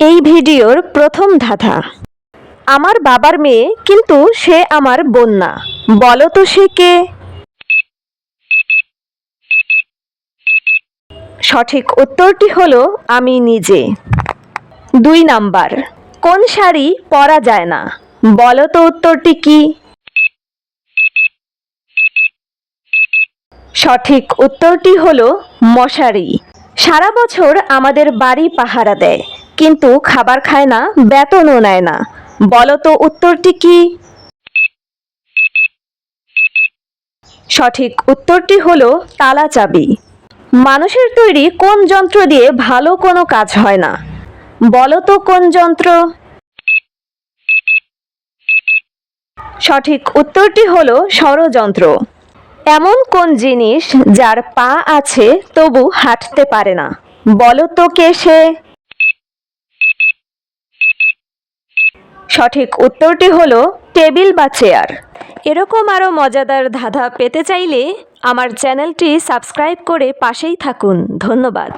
এই ভিডিওর প্রথম ধাঁধা। আমার বাবার মেয়ে কিন্তু সে আমার বোন না বলো তো সে কে? সঠিক উত্তরটি হলো, আমি নিজে। দুই নাম্বার, কোন শাড়ি পরা যায় না? বলো তো উত্তরটি কি? সঠিক উত্তরটি হলো, মশারি। সারা বছর আমাদের বাড়ি পাহারা দেয়। কিন্তু খাবার খায় না, বেতনও নেয় না। বলো তো উত্তরটি কি? সঠিক উত্তরটি হলো তালা চাবি। মানুষের তৈরি কোন যন্ত্র দিয়ে ভালো কোনো কাজ হয় না? বলো তো কোন যন্ত্র? সঠিক উত্তরটি হলো ষড়যন্ত্র। এমন কোন জিনিস যার পা আছে তবু হাঁটতে পারে না? বলো তো কে সে? সঠিক উত্তরটি হল টেবিল বা চেয়ার। এরকম আরও মজাদার ধাঁধা পেতে চাইলে আমার চ্যানেলটি সাবস্ক্রাইব করে পাশেই থাকুন। ধন্যবাদ।